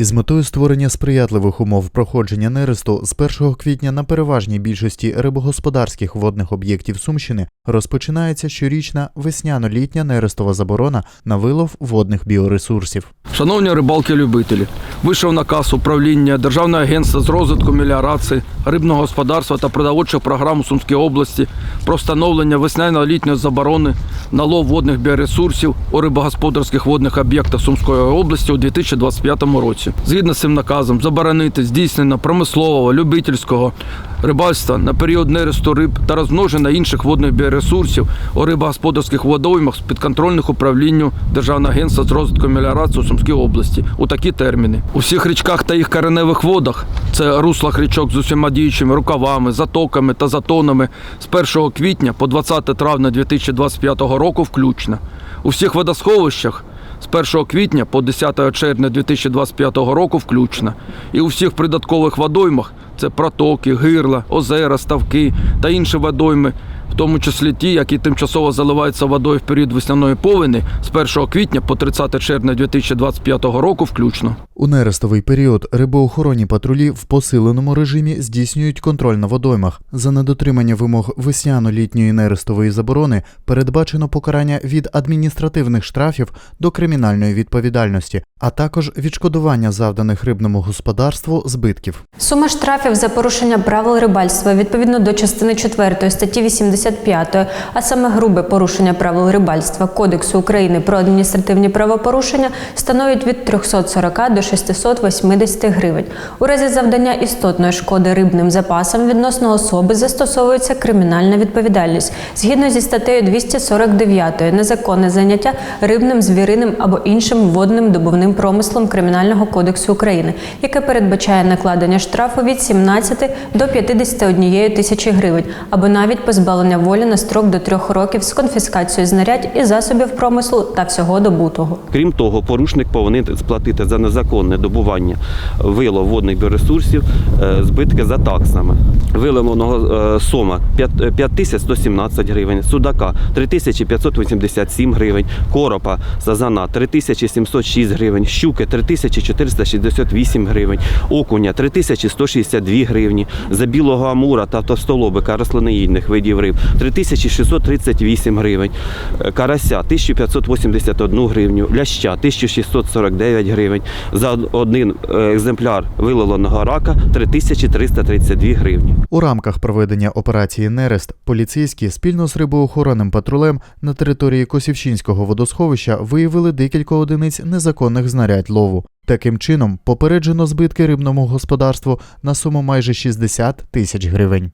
Із метою створення сприятливих умов проходження нересту з 1 квітня на переважній більшості рибогосподарських водних об'єктів Сумщини розпочинається щорічна весняно-літня нерестова заборона на вилов водних біоресурсів. Шановні рибалки-любителі, вийшов наказ управління Державного агентства з розвитку меліорації, рибного господарства та продовольчих програм у Сумській області про встановлення весняно-літньої заборони на лов водних біоресурсів у рибогосподарських водних об'єктах Сумської області у 2025 році. Згідно з цим наказом, заборонити здійснення промислового, любительського рибальства на період нересту риб та розмноження інших водних біоресурсів у рибогосподарських водоймах з підконтрольних управлінню Державного агентства з розвитку меліорації у Сумській області у такі терміни. У всіх річках та їх кореневих водах це руслах річок з усіма діючими рукавами, затоками та затонами з 1 квітня по 20 травня 2025 року включно. У всіх водосховищах з 1 квітня по 10 червня 2025 року включно. І у всіх придаткових водоймах це протоки, гирла, озера, ставки та інші водойми, тому числі ті, які тимчасово заливаються водою в період весняної повені з 1 квітня по 30 червня 2025 року включно. У нерестовий період рибоохоронні патрулі в посиленому режимі здійснюють контроль на водоймах. За недотримання вимог весняно-літньої нерестової заборони передбачено покарання від адміністративних штрафів до кримінальної відповідальності, а також відшкодування завданих рибному господарству збитків. Сума штрафів за порушення правил рибальства відповідно до частини 4 статті 85, а саме грубе порушення правил рибальства Кодексу України про адміністративні правопорушення становить від 340 до 680 гривень. У разі завдання істотної шкоди рибним запасам відносно особи застосовується кримінальна відповідальність згідно зі статтею 249 незаконне заняття рибним, звіриним або іншим водним добувним промислом Кримінального кодексу України, яке передбачає накладення штрафу від 17 до 51 тисячі гривень або навіть позбавлення волі на строк до трьох років з конфіскацією знарядь і засобів промислу та всього добутого. Крім того, порушник повинен сплатити за незаконне добування вилов водних біоресурсів е, збитки за таксами. Виловленого е, сома 5 5117 гривень, судака 3587 гривень, коропа сазана 3706 гривень, щуки 3468 гривень, окуня 3162 гривні, за білого амура та товстолобика рослиноїдних видів риб 3638 гривень, е, карася 1581 гривню, ляща 1649 гривень, за один е, екземпляр виловленого рака 3332 гривні. У рамках проведення операції Нерест поліцейські спільно з рибоохоронним патрулем на території Косівщинського водосховища виявили декілька одиниць незаконних знарядь лову. Таким чином, попереджено збитки рибному господарству на суму майже 60 тисяч гривень.